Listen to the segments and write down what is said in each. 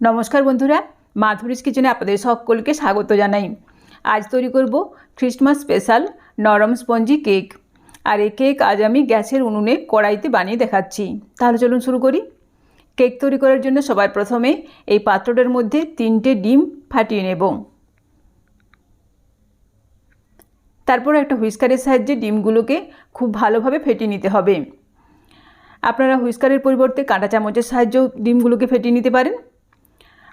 নমস্কার বন্ধুরা, মাধুরীস কিচেনে আপনাদের সকলকে স্বাগত জানাই। আজ তৈরি করব খ্রিস্টমাস স্পেশাল নরম স্পঞ্জি কেক। আর এই কেক আজ আমি গ্যাসের উনুনে কড়াইতে বানিয়ে দেখাচ্ছি। তাহলে চলুন শুরু করি। কেক তৈরি করার জন্য সবার প্রথমে এই পাত্রটার মধ্যে তিনটে ডিম ফাটিয়ে নেব। তারপর একটা হুইস্কারের সাহায্যে ডিমগুলোকে খুব ভালোভাবে ফেটিয়ে নিতে হবে। আপনারা হুইস্কারের পরিবর্তে কাঁটা চামচের সাহায্যেও ডিমগুলোকে ফেটিয়ে নিতে পারেন।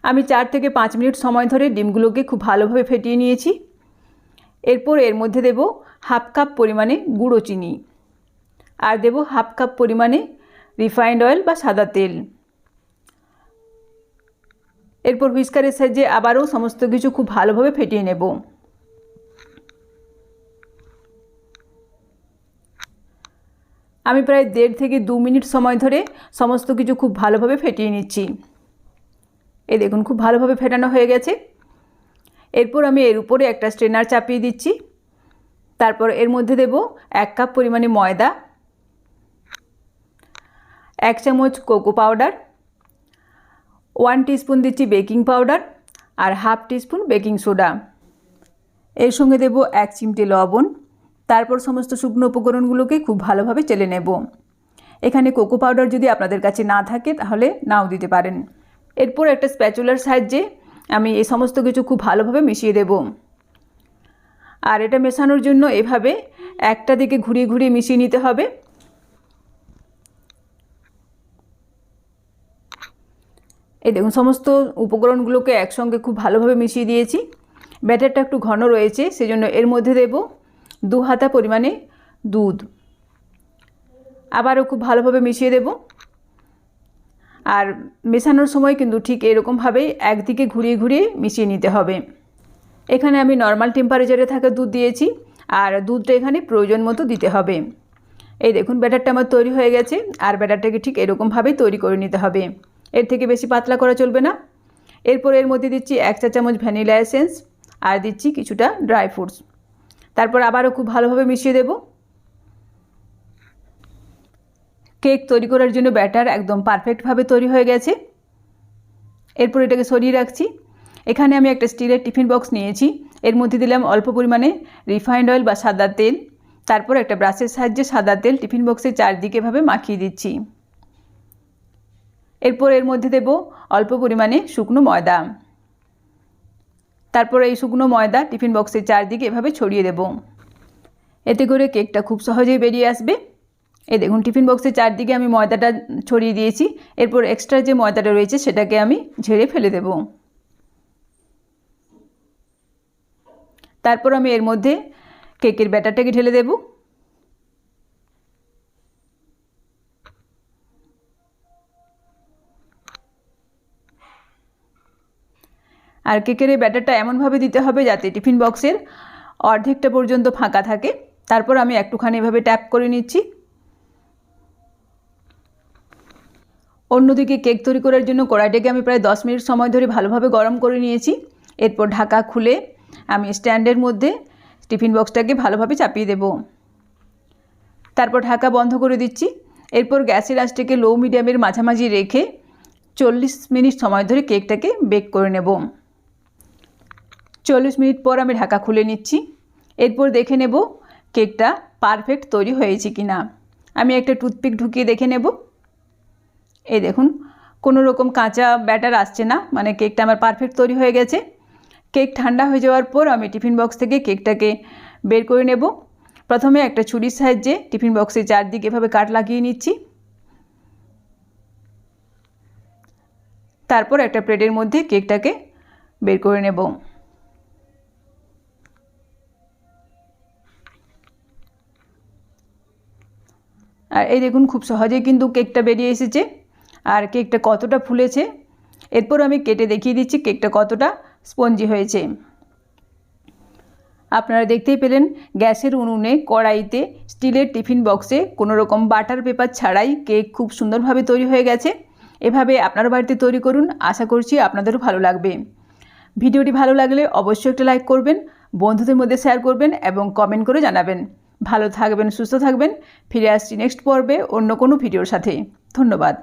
আমি চার থেকে পাঁচ মিনিট সময় ধরে ডিমগুলোকে খুব ভালোভাবে ফেটিয়ে নিয়েছি। এরপর এর মধ্যে দেব হাফ কাপ পরিমাণে গুঁড়ো চিনি আর দেব হাফ কাপ পরিমাণে রিফাইন্ড অয়েল বা সাদা তেল। এরপর হুইস্কারের সাহায্যে আবারও সমস্ত কিছু খুব ভালোভাবে ফেটিয়ে নেব। আমি প্রায় দেড় থেকে দু মিনিট সময় ধরে সমস্ত কিছু খুব ভালোভাবে ফেটিয়ে নিচ্ছি। এই দেখুন, খুব ভালোভাবে ফেটানো হয়ে গেছে। এরপর আমি এর উপরে একটা স্ট্রেনার চাপিয়ে দিচ্ছি। তারপর এর মধ্যে দেব এক কাপ পরিমাণে ময়দা, এক চামচ কোকো পাউডার, ওয়ান টিস্পুন দিচ্ছি বেকিং পাউডার আর হাফ টিস্পুন বেকিং সোডা। এর সঙ্গে দেব এক চিমটে লবণ। তারপর সমস্ত শুকনো উপকরণগুলোকে খুব ভালোভাবে চেলে নেব। এখানে কোকো পাউডার যদি আপনাদের কাছে না থাকে, তাহলে নাও দিতে পারেন। এরপর একটা স্প্যাচুলার সাহায্যে আমি এই সমস্ত কিছু খুব ভালোভাবে মিশিয়ে দেব। আর এটা মেশানোর জন্য এভাবে একটা দিকে ঘুরিয়ে ঘুরিয়ে মিশিয়ে নিতে হবে। এই দেখুন, সমস্ত উপকরণগুলোকে একসঙ্গে খুব ভালোভাবে মিশিয়ে দিয়েছি। ব্যাটারটা একটু ঘন রয়েছে, সেজন্য এর মধ্যে দেব দু হাতা পরিমাণে দুধ। আবারও খুব ভালোভাবে মিশিয়ে দেব। আর মেশানোর সময় কিন্তু ঠিক এরকমভাবেই একদিকে ঘুরিয়ে ঘুরিয়ে মিশিয়ে নিতে হবে। এখানে আমি নর্মাল টেম্পারেচারে থাকা দুধ দিয়েছি, আর দুধটা এখানে প্রয়োজন মতো দিতে হবে। এই দেখুন, ব্যাটারটা আমার তৈরি হয়ে গেছে, আর ব্যাটারটাকে ঠিক এরকমভাবেই তৈরি করে নিতে হবে। এর থেকে বেশি পাতলা করা চলবে না। এরপর এর মধ্যে দিচ্ছি এক চা চামচ ভ্যানিলা এসেন্স আর দিচ্ছি কিছুটা ড্রাই ফ্রুটস তারপর আবারও খুব ভালোভাবে মিশিয়ে দেব। কেক তৈরি করার জন্য ব্যাটার একদম পারফেক্টভাবে তৈরি হয়ে গেছে। এরপর এটাকে সরিয়ে রাখছি। এখানে আমি একটা স্টিলের টিফিন বক্স নিয়েছি। এর মধ্যে দিলাম অল্প পরিমাণে রিফাইন্ড অয়েল বা সাদা তেল। তারপর একটা ব্রাশের সাহায্যে সাদা তেল টিফিন বক্সের চারদিকেভাবে মাখিয়ে দিচ্ছি। এরপর এর মধ্যে দেব অল্প পরিমাণে শুকনো ময়দা। তারপর এই শুকনো ময়দা টিফিন বক্সের চারদিকে এভাবে ছড়িয়ে দেব। এতে করে কেকটা খুব সহজেই বেরিয়ে আসবে। এই দেখুন, টিফিন বক্সের চারদিকে আমি ময়দাটা ছড়িয়ে দিয়েছি। এরপর এক্সট্রা যে ময়দাটা রয়েছে, সেটাকে আমি ঝেড়ে ফেলে দেব। তারপর আমি এর মধ্যে কেকের ব্যাটারটাকে ঢেলে দেব। আর কেকের এই ব্যাটারটা এমনভাবে দিতে হবে যাতে টিফিন বক্সের অর্ধেকটা পর্যন্ত ফাঁকা থাকে। তারপর আমি একটুখানি এভাবে ট্যাপ করে নিচ্ছি। অন্যদিকে কেক তৈরি করার জন্য কড়াইটাকে আমি প্রায় দশ মিনিট সময় ধরে ভালোভাবে গরম করে নিয়েছি। এরপর ঢাকা খুলে আমি স্ট্যান্ডের মধ্যে টিফিন বক্সটাকে ভালোভাবে চাপিয়ে দেব। তারপর ঢাকা বন্ধ করে দিচ্ছি। এরপর গ্যাসের আঁচটাকে লো মিডিয়ামের মাঝামাঝি রেখে চল্লিশ মিনিট সময় ধরে কেকটাকে বেক করে নেব। চল্লিশ মিনিট পর আমি ঢাকা খুলে নিচ্ছি। এরপর দেখে নেব কেকটা পারফেক্ট তৈরি হয়েছে কি না আমি একটা টুথপিক ঢুকিয়ে দেখে নেব। এই দেখুন, কোনো রকম কাঁচা ব্যাটার আসছে না মানে কেকটা আমার পারফেক্ট তৈরি হয়ে গেছে। কেক ঠান্ডা হয়ে যাওয়ার পর আমি টিফিন বক্স থেকে কেকটাকে বের করে নেব। প্রথমে একটা ছুরির সাহায্যে টিফিন বক্সের চারদিকে এভাবে কাট লাগিয়ে নিচ্ছি। তারপর একটা প্লেটের মধ্যে কেকটাকে বের করে নেব। আর এই দেখুন, খুব সহজেই কিন্তু কেকটা বেরিয়ে এসেছে। আর কেকটা কতটা ফুলেছে? এরপর আমি কেটে দেখিয়ে দিচ্ছি কেকটা কতটা স্পঞ্জি হয়েছে। আপনারা দেখতেই পেলেন, গ্যাসের উনুনে, কড়াইতে, স্টিলের টিফিন বক্সে কোনো রকম বাটার পেপার ছাড়াই কেক খুব সুন্দরভাবে তৈরি হয়ে গেছে। এভাবে আপনার বাড়িতে তৈরি করুন, আশা করছি আপনাদেরও ভালো লাগবে। ভিডিওটি ভালো লাগলে অবশ্যই একটা লাইক করবেন, বন্ধুদের মধ্যে শেয়ার করবেন এবং কমেন্ট করে জানাবেন। ভালো থাকবেন, সুস্থ থাকবেন, ফিরে আসছি নেক্সট পর্বে অন্য কোনো ভিডিওর সাথে। ধন্যবাদ।